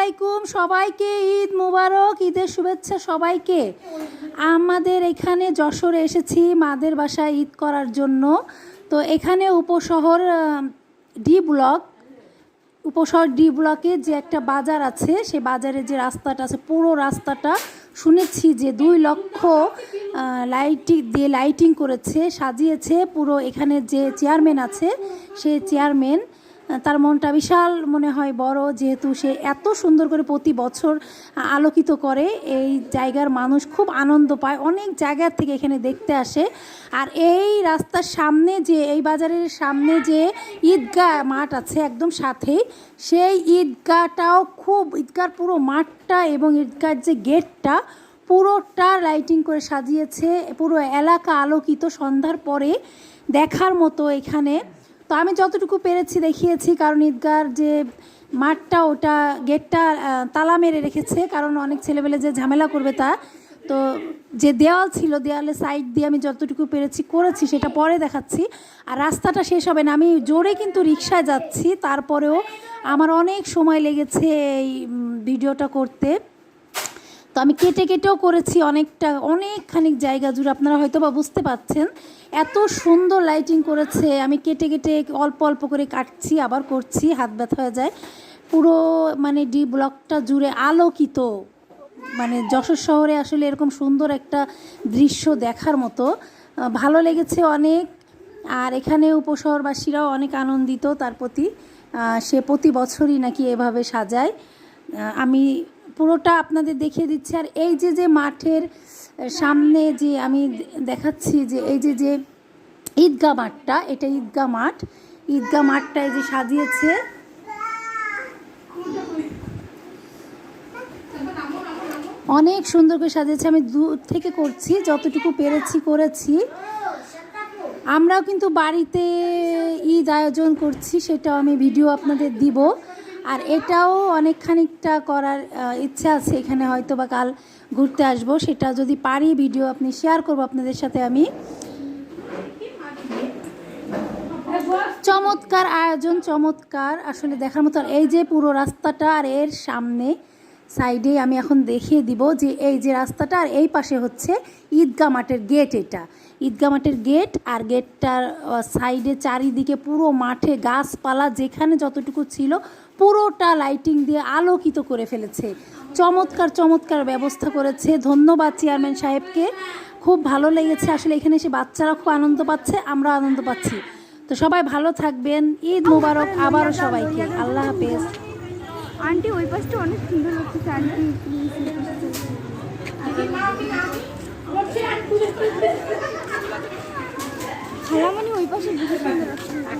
আলাইকুম, সবাইকে ঈদ মুবারক, ঈদের শুভেচ্ছা সবাইকে। আমাদের এখানে যশোরে এসেছি মাদের বাসায় ঈদ করার জন্য। তো এখানে উপশহর ডি ব্লক, উপশহর ডি ব্লকে যে একটা বাজার আছে সে বাজারে যে রাস্তাটা আছে, পুরো রাস্তাটা শুনেছি যে দুই লক্ষ লাইটিং দিয়ে লাইটিং করেছে, সাজিয়েছে। পুরো এখানে যে চেয়ারম্যান আছে, সে চেয়ারম্যান তার মনটা বিশাল মনে হয় বড়, যেহেতু সে এত সুন্দর করে প্রতি বছর আলোকিত করে। এই জায়গার মানুষ খুব আনন্দ পায়, অনেক জায়গা থেকে এখানে দেখতে আসে। আর এই রাস্তার সামনে যে, এই বাজারের সামনে যে ঈদগাহ মাঠ আছে একদম সাথেই, সেই ঈদগাহটাও খুব ঈদগার পুরো মাঠটা এবং ঈদগার যে গেটটা পুরোটা লাইটিং করে সাজিয়েছে। পুরো এলাকা আলোকিত, সন্ধ্যার পরে দেখার মতো এখানে। তো আমি যতটুকু পেরেছি দেখিয়েছি, কারণ ঈদগার যে মাঠটা, ওটা গেটটা তালা মেরে রেখেছে, কারণ অনেক ছেলেবেলে যে ঝামেলা করবে তা। তো যে দেওয়াল ছিল দেওয়ালে সাইড দিয়ে আমি যতটুকু পেরেছি, করেছি, সেটা পরে দেখাচ্ছি। আর রাস্তাটা শেষ হবে না, আমি জোরে কিন্তু রিক্সায় যাচ্ছি, তারপরেও আমার অনেক সময় লেগেছে এই ভিডিওটা করতে। তো আমি কেটে কেটেও করেছি অনেকটা অনেকখানি জায়গা জুড়ে, আপনারা হয়তো বা বুঝতে পাচ্ছেন। এত সুন্দর লাইটিং করেছে, আমি কেটে কেটে অল্প অল্প করে কাটছি, আবার করছি, হাত ব্যথা হয়ে যায়। পুরো মানে ডি ব্লকটা জুড়ে আলোকিত মানে যশোর শহরে আসলে এরকম সুন্দর একটা দৃশ্য দেখার মতো। ভালো লেগেছে অনেক, আর এখানে উপশহরবাসীরাও অনেক আনন্দিত তার প্রতি। সে প্রতি বছরই নাকি এভাবে সাজায়। আমি পুরোটা আপনাদের দেখিয়ে দিচ্ছি। আর এই যে যে মাঠের সামনে যে আমি দেখাচ্ছি যে, এই যে যে ঈদগা মাঠটা, এটা ঈদগা মাঠ। ঈদগা মাঠটা এই যে সাজিয়েছে, অনেক সুন্দর করে সাজিয়েছে। আমি দূর থেকে করছি, যতটুকু পেরেছি, করেছি। আমরাও কিন্তু বাড়িতে ঈদ আয়োজন করছি, সেটাও আমি ভিডিও আপনাদের দিব। আর এটাও অনেক খানিকটা করার ইচ্ছা আছে এখানে হয়তো বা কাল ঘুরতে আসব। সেটা যদি পারি, ভিডিও আপনি শেয়ার করব আপনাদের সাথে আমি। চমৎকার আয়োজন, চমৎকার। আসলে দেখার মতো এই যে পুরো রাস্তাটা আর এর সামনে সাইডে আমি এখন দেখিয়ে দিব যে এই যে রাস্তাটা আর এই পাশে হচ্ছে ঈদগাহ মাঠের গেট এটা। ঈদগাহ মাঠের গেট আর গেটটার সাইডে চারিদিকে পুরো মাঠে গাছপালা যেখানে যতটুকু ছিল পুরোটা লাইটিং দিয়ে আলোকিত করে ফেলেছে। চমৎকার চমৎকার ব্যবস্থা করেছে। ধন্যবাদ চেয়ারম্যান সাহেবকে। খুব ভালো লেগেছে। আসলে এখানে এসে বাচ্চারা খুব আনন্দ পাচ্ছে আমরা আনন্দ পাচ্ছি। তো সবাই ভালো থাকবেন। ঈদ মুবারক আবারও সবাইকে। আল্লাহ হাফেজ। আন্টি ওই পাশটা অনেক সুন্দর লাগছে আন্টি প্লিজ খালামানি ওই পাশে বুঝে সুন্দর লাগছে